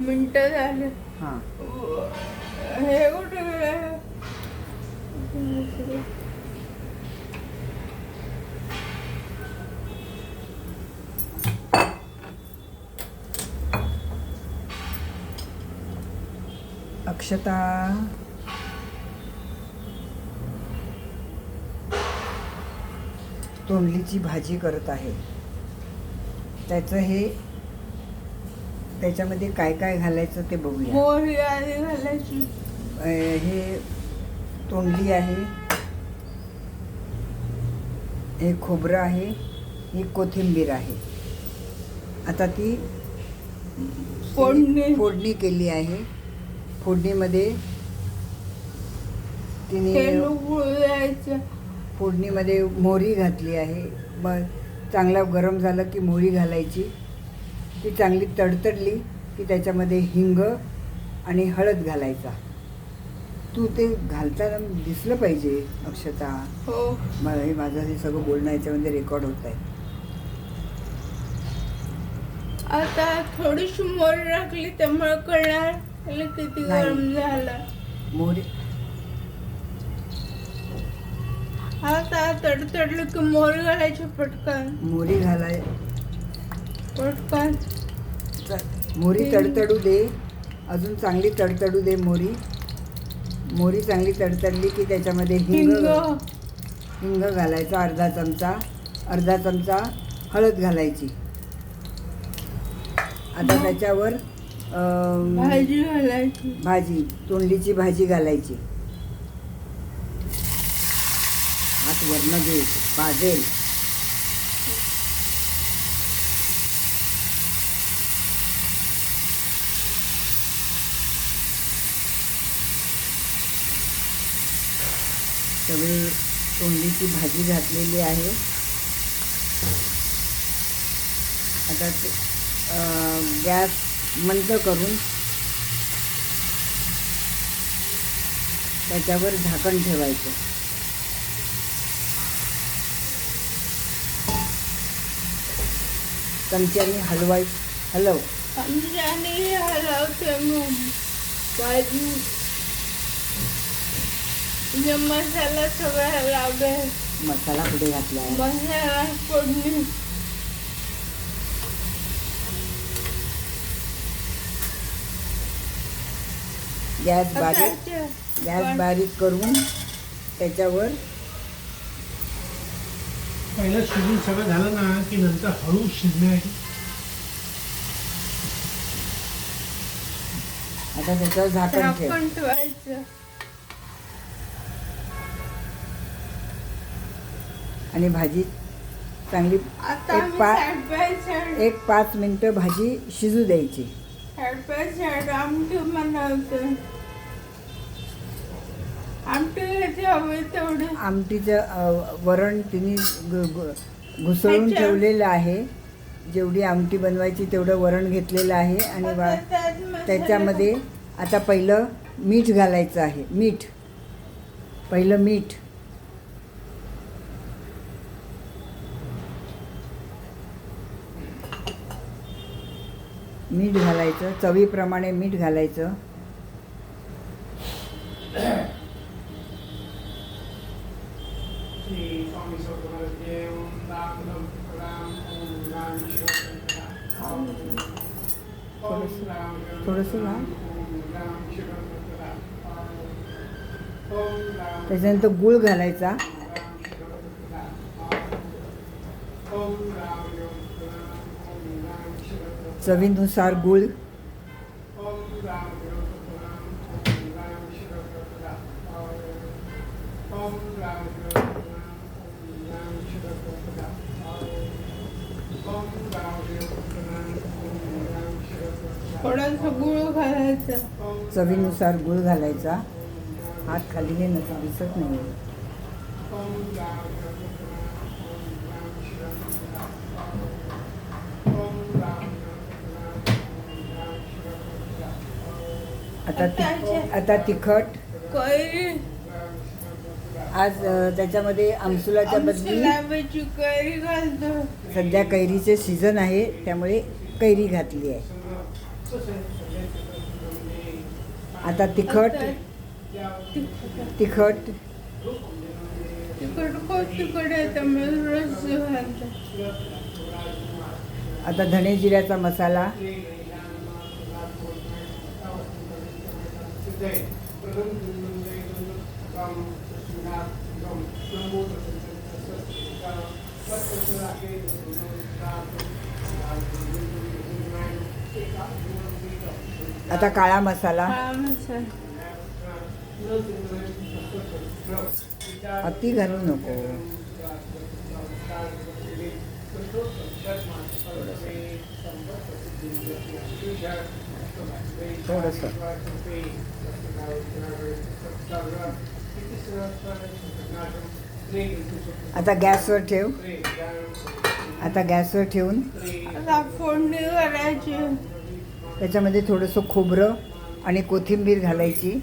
मिनटं झाले. हां. हे कुठे? अक्षता. तोंडलीची भाजी करत आहे. त्याचं हे त्याच्यामध्ये काय काय घालायचं ते बघूया. मोहरी घालायची. अ, हे तोंडली आहे. हे खोबरं आहे. ही कोथिंबीर आहे. आता ती फोडणी. फोडणी केली आहे. फोडणीमध्ये तिने फोडणीमध्ये मोहरी घातली आहे. मग चांगला गरम झालं की मोहरी घालायची. ती चांगली तडतडली की त्याच्यामध्ये हिंग आणि हळद घालायचा. तू ते घालताना दिसलं पाहिजे अक्षता. हो. मला हे माझं हे सगळं बोलणं याच्यामध्ये रेकॉर्ड होत आहे. आता थोडीशी मोहरी टाकली त्यामुळे कळणार त्याला किती नाही. गरम झालं. मोहरी आता तडतडलं की मोहरी घालायची पटकन. मोहरी घालाय पटकन मोहरी तडतडू दे. अजून चांगली तडतडू दे मोहरी मोहरी चांगली तडतडली की त्याच्यामध्ये हिंग हिंग. घालायचा अर्धा चमचा. अर्धा चमचा हळद घालायची. आता त्याच्यावर भाजी घालायची. भाजी तोंडलीची भाजी घालायची. हात वरण दे भाजेल सगळी तोंडीची भाजी घातलेली आहे. आता ते, गॅस मंद करून त्याच्यावर झाकण ठेवायचं. चमच्याने हलवाय हलव. आमच्याने हलवते मग. मसाला सगळा लावले. मसाला कुठे घातला मसाला फोडणी. गॅस बारीक गॅस बारीक करून त्याच्यावर पहिलं शिजून सगळं झालं ना की नंतर हळू शिजण्याची आता त्याच्यावर झाकण ठेवायचं. आणि भाजी चांगली एक आम्ही पा साईड बाय साईड एक पाच मिनटं भाजी शिजू द्यायची. आमटी बनवतो. आमटीचं वरण तिने घुसळून. ठेवलेलं आहे. जेवढी आमटी बनवायची तेवढं वरण घेतलेलं आहे आणि त्याच्यामध्ये आता पहिलं मीठ घालायचं आहे. मीठ. पहिलं मीठ. मीठ घालायचं चवीप्रमाणे मीठ घालायचं. थोडंसं- त्याच्यानंतर गूळ घालायचा. शिव थोडासा गुळ घालायचा चवीनुसार गूळ घालायचा हात खाली घे नसं दिसत नाही आता आता तिखट. कैरी. आज अ, त्याच्यामध्ये आमसुलाच्या बदली. लावायची कैरी घालतो. सध्या कैरीचे सीझन आहे त्यामुळे कैरी घातली आहे. आता तिखट. तिखट. खूप रस आता धणे जिऱ्याचा मसाला. आता काळा मसाला. काळा मसाला. अति घालू नको. थोडंसं. आता गॅसवर ठेव. आता गॅसवर ठेवून. आता फोडणी करायची त्याच्यामध्ये थोडंसं खोबरं आणि कोथिंबीर घालायची.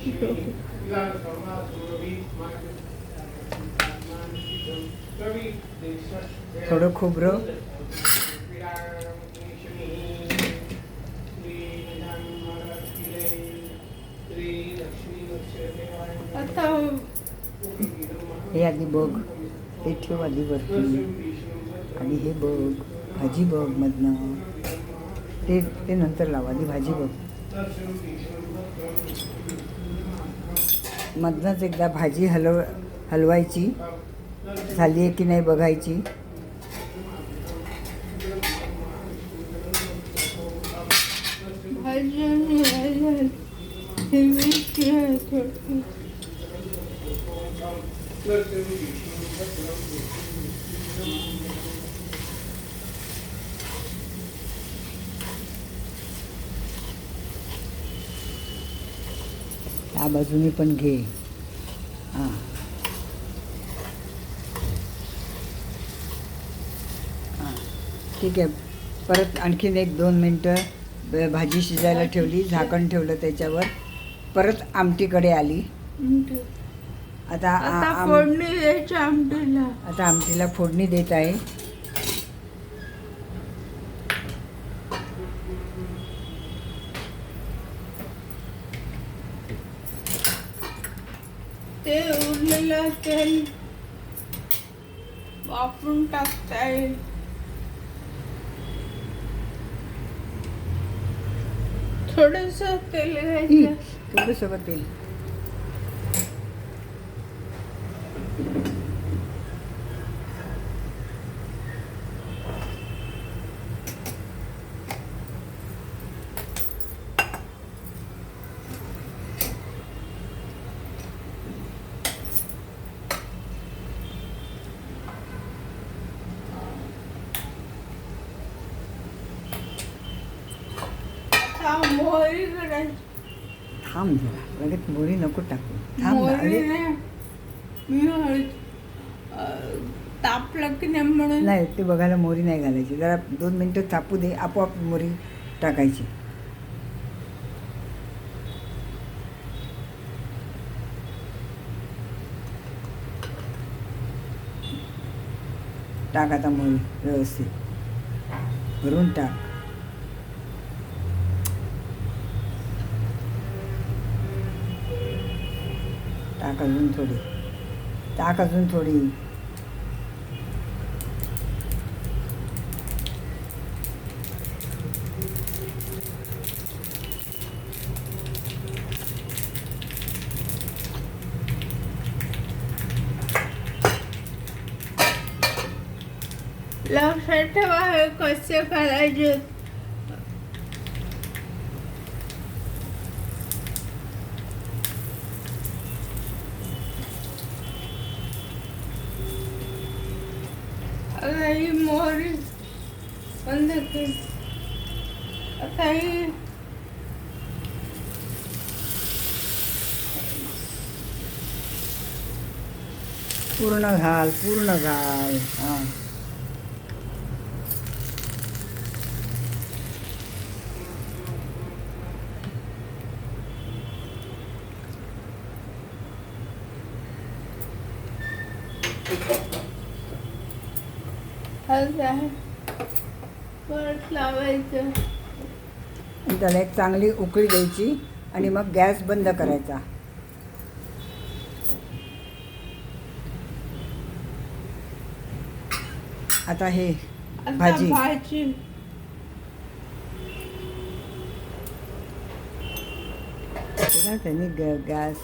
थोडं खोबरं आता हे आधी बघ. हे ठेव आधी वरती. आणि हे बघ. भाजी बघ मधनं. ते ते नंतर लाव. आधी भाजी बघ. मधनंच एकदा भाजी हलव हलवायची. झाली आहे की नाही बघायची भाजी आणि हे झालं. हे मिरची आहे थोडी त्या बाजूने पण घे. हां. हां. ठीक आहे. परत आणखीन एक दोन मिनटं भाजी शिजायला ठेवली झाकण ठेवलं त्याच्यावर. परत आमटीकडे आली. आता आ- आता आम- फोडणी द्यायची आमटीला. आता आमटीला फोडणी देत आहे ते उरलेलं तेल वापरून टाकता येईल. थोडस तेल घ्यायचं. थोडं तेल. थांब जरा. लगेच मोरी नको टाकू. थांब ना. अरे. तापलं की नाही म्हणून? नाही ते बघायला मोरी नाही घालायची. जरा दोन मिनटं थापू दे आपोआप मोरी टाकायची. टाक आता मोरी व्यवस्थित. भरून टाक. टाक अजून थोडी. टाक अजून थोडी. लक्षात ठेवा हे कसे करायचे? पूर्ण घाल पूर्ण घाल. हां. त्याला एक चांगली उकळी द्यायची आणि मग गॅस बंद करायचा. आता हे भाजी. त्याने गॅ गॅस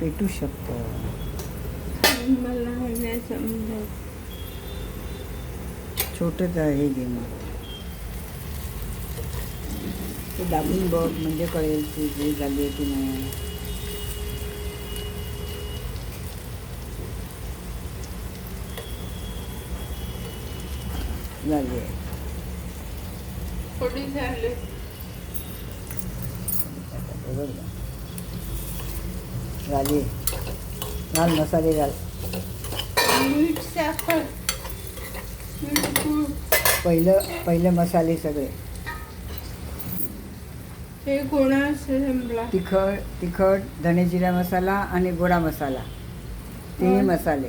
पेटू शकतो. मला नाही समजत. छोटंच आहे हे गेम ते दाबून बघ म्हणजे कळेल की जे झाली आहे की नाही. झाली आहे थोडी झाली? झाली घाल मसाले घाल मीठ साखर पहिलं पहिलं मसाले सगळे. हे संपला तिखट तिखट धने मसाला आणि गोडा मसाला. तिन्ही हं. मसाले.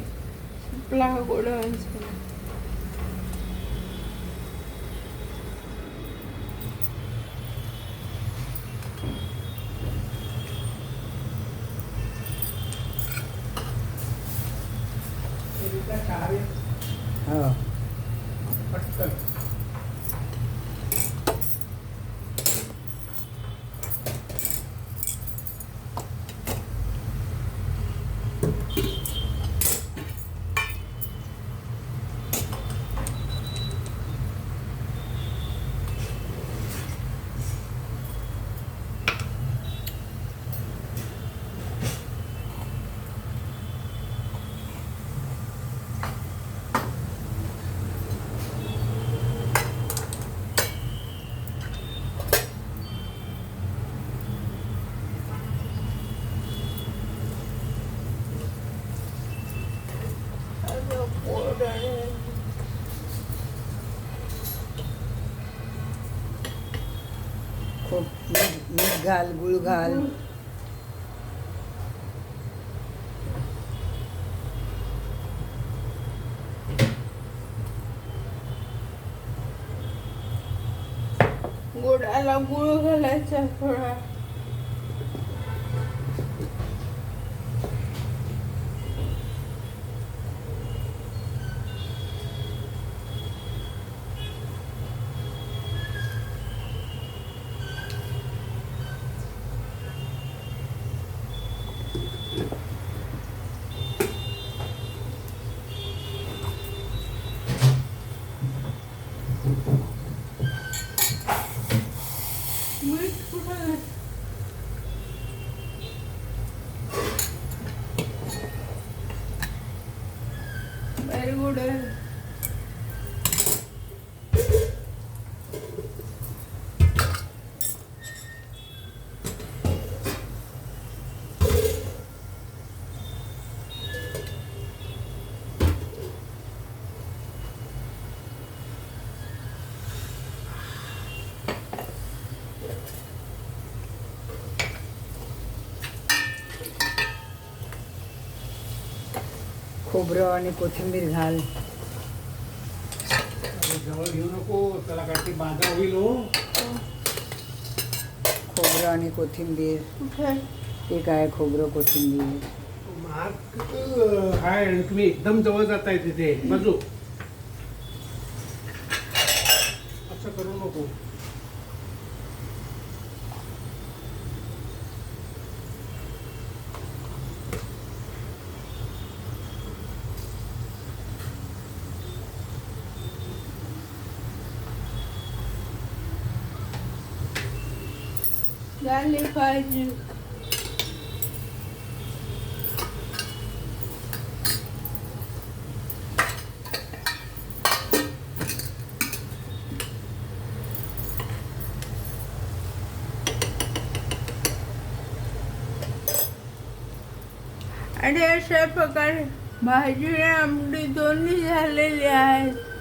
आपला गोडांचा हो पटकन गोड आणि खूप मीठ मीठ घाल गुळ घाल. गोडाला गुळ घालायचा थोडा. खोबरं आणि कोथिंबीर घाल. जवळ घेऊ नको त्याला काहीतरी बाधा होईल हो. खोबरं आणि कोथिंबीर. ते काय खोबरं कोथिंबीर? महाग हाय तुम्ही एकदम जवळ जाताय तिथे. बाजू असं करू नको झाली आणि अशा प्रकारे भाजी आणि आमटी दोन्ही झालेली आहेत.